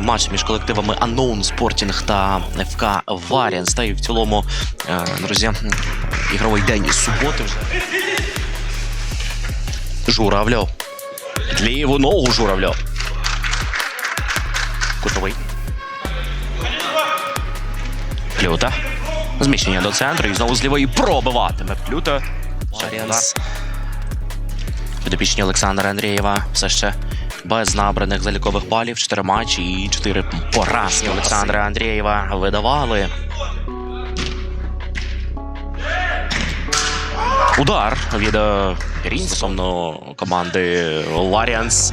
матч між колективами Unknown Sporting та ФК Варіанс. Та і в цілому, е, друзі, ігровий день із суботи вже. Журавльов. Ліву ногу Журавльов. Кутовий. Плюта. Зміщення до центру і знову з лівої пробиватиме Плюта. Підопічні Олександра Андрієва все ще без набраних залікових балів. Чотири матчі і чотири поразки Олександра Андрієва видавали. Удар від е, Рінь стосовно команди Варіанс.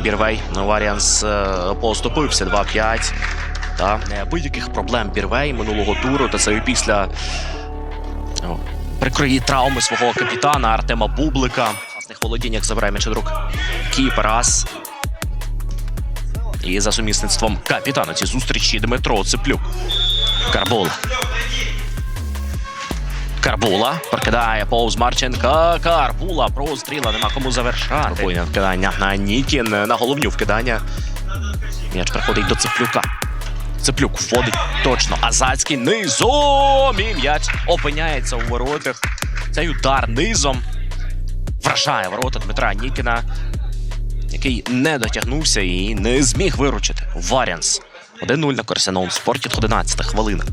Бірвей Варіанс е, поступився 2-5. Та будь-яких проблем Бірвей минулого туру. Та це після прикрої травми свого капітана Артема Бублика. В володіннях забирає м'яч від рук Кіперас. І за сумісництвом капітана ці зустрічі Дмитро Цеплюк. Карбула. Карбула прокидає повз Марченка. Карбула простріла, нема кому завершати. Пробує вкидання на Нікін на головню вкидання. М'яч приходить до Цеплюка. Цеплюк вводить точно. Азацький низом. І м'яч опиняється у воротах. Цей удар низом вражає ворота Дмитра Нікіна, який не дотягнувся і не зміг виручити. Варіанс. 1-0 на користь Спорті, 11 хвилина.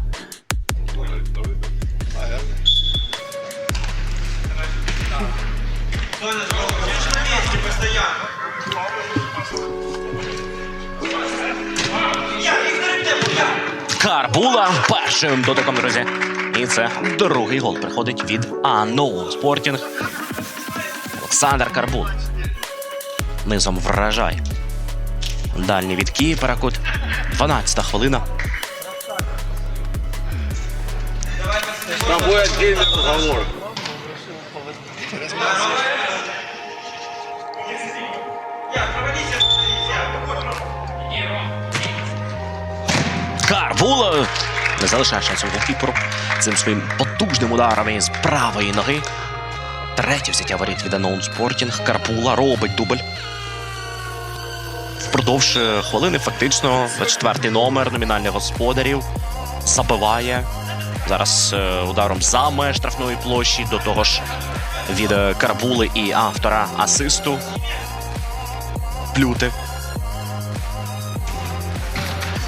Карбула першим дотиком, друзі. І це другий гол приходить від Unknown Спортінг. Олександр Карбул. Низом вражає. Дальній від Кіпера кут. 12 хвилина. Там. Карбула не залишає шансу голкіперу цим своїм потужним ударом із правої ноги. Третє взяття воріт від Unknown Спортінг. Карбула робить дубль. Впродовж е, хвилини фактично четвертий номер номінальних господарів забиває. Зараз е, ударом за меж штрафної площі. До того ж від е, Карбули і автора асисту. Плюти.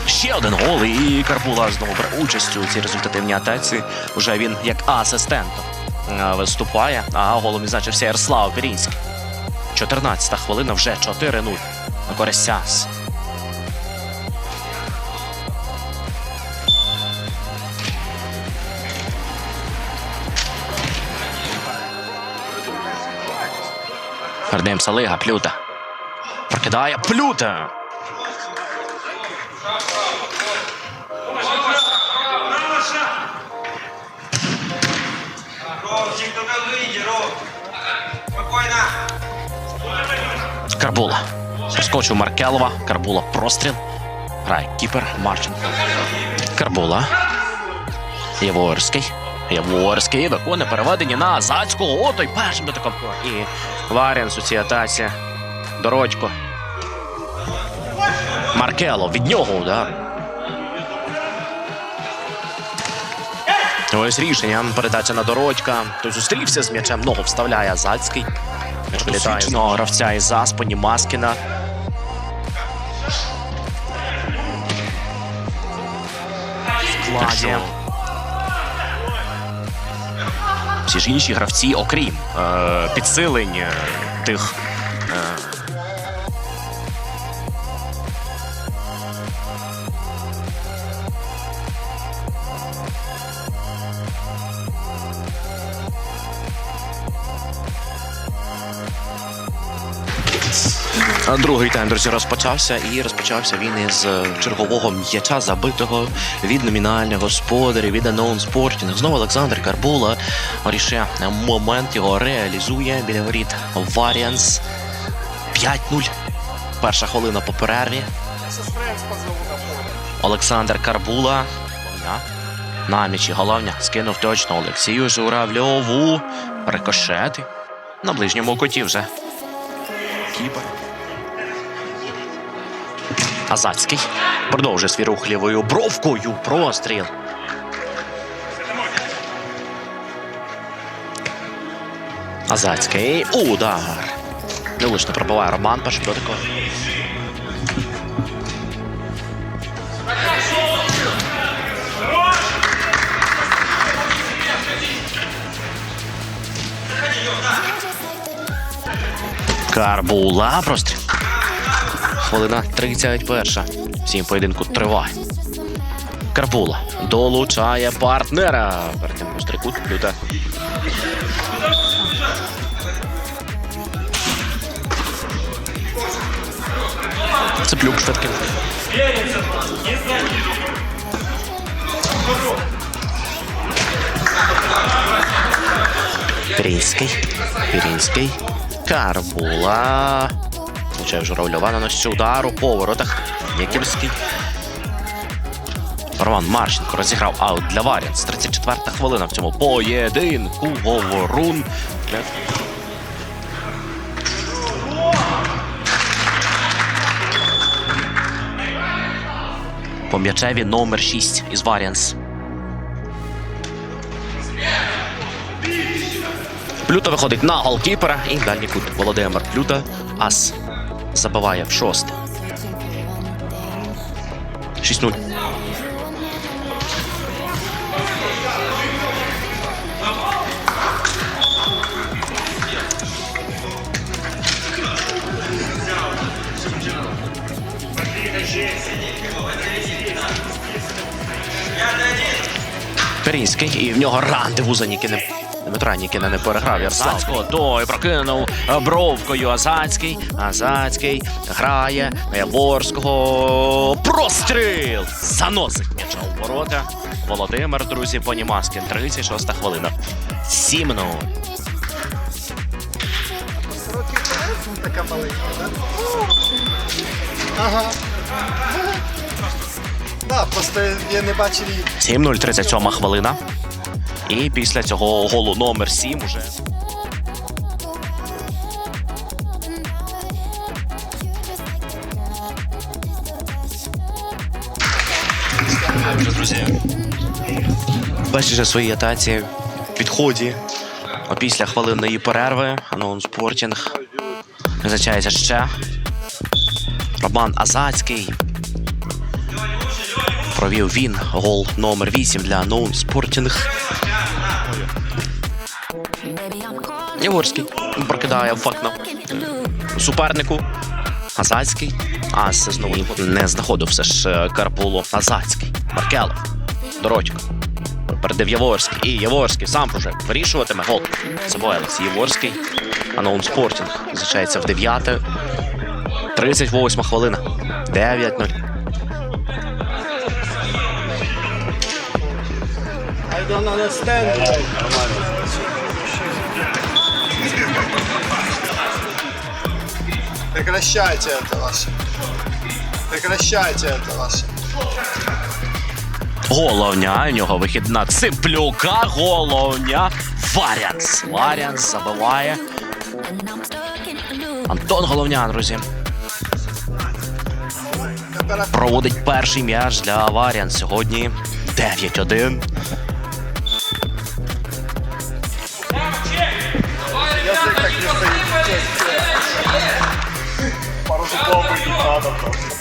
Ще один гол, і Карбула знову бере участь у цій результативній атаці. Уже він як асистент е, виступає, а голом відзначився Ярослав Пірінський. 14 хвилина, вже 4-0 на користь Сяс. Ардем Салига, Плюта. Прокидає Плюта. Карбула. Проскочив Маркелова. Карбула простріл. Грає кіпер Марченко. Карбула. Яворський. Яворський виконує переведення на Азацького. О, той першим дотиком. І цій атаці. Дородько. Маркелов. Від нього удар. Ось рішення. Передача на Дородька. Той зустрівся з м'ячем. Ногу вставляє Азацький. М'яч вилітає з нього гравця із Заспані Маскіна. Складі. Всі ж інші гравці, окрім е, підсилень е, тих. Е, Другий тайм, друзі, розпочався і розпочався він із е, чергового м'яча забитого від номінальних господарів від Unknown Sporting. Знову Олександр Карбула рішує момент його реалізує біля воріт Варіанс 5-0. Перша хвилина по перерві. Олександр Карбула. Головня. На м'ячі головня скинув точно Олексію Журавльову. Рикошети. На ближньому куті вже. Кіпер. Азацький продовжує свій рух лівою бровкою. Простріл. Азацький. Удар. Невлучно пробиває Роман першим Карбула простріл. Хвилина 31. Всім поєдинку триває. Карбула долучає партнера. Перед тим пострикут плюта. Цеплюк швидкий. Пірінський. Пірінський. Карбула. Получає журавльова наносить удар у поворотах. Яківський. Роман Марченко розіграв аут для Варіанс. 34-та хвилина в цьому поєдинку. Говорун. По м'ячеві номер 6 із Варіанс. Плюта виходить на голкіпера і дальній кут Володимир Плюта. Ас забиває в шосте. 6-0. Перінський, і в нього рандеву за Нікіним. Дмитра Нікіна не переграв Ярсацького. Той прокинув бровкою Азацький. Азацький грає на Яворського. Простріл! Заносить м'яча у ворота. Володимир, друзі, Понімаскін. 36 хвилина. 7-0. Така маленька, так? Ага. Да, просто я не бачив її. 7-0, 37 хвилина. І після цього голу номер 7 уже. Вже, друзі. Бачите свої атаці в підході. А після хвилинної перерви Анон Спортінг визначається ще. Роман Азацький провів він гол номер 8 для Ноун Яворський прокидає фактно супернику. Азацький. Ас знову не знаходив все ж е, Карпуло. Азацький. Маркелов. Доротько. Передив Яворський. І Яворський сам вже вирішуватиме гол. Забоє Олексій Яворський. Аноун Спортінг зустрічається в 9. 38 хвилина. 9-0. I don't understand. Прекращайте это ваше. Прекращайте это ваше. Головня, у нього вихід на Циплюка. Головня. Варіанс. Варіанс забиває. Антон Головня, друзі. Проводить перший м'яч для Варіан сьогодні. 9-1. motherfucker.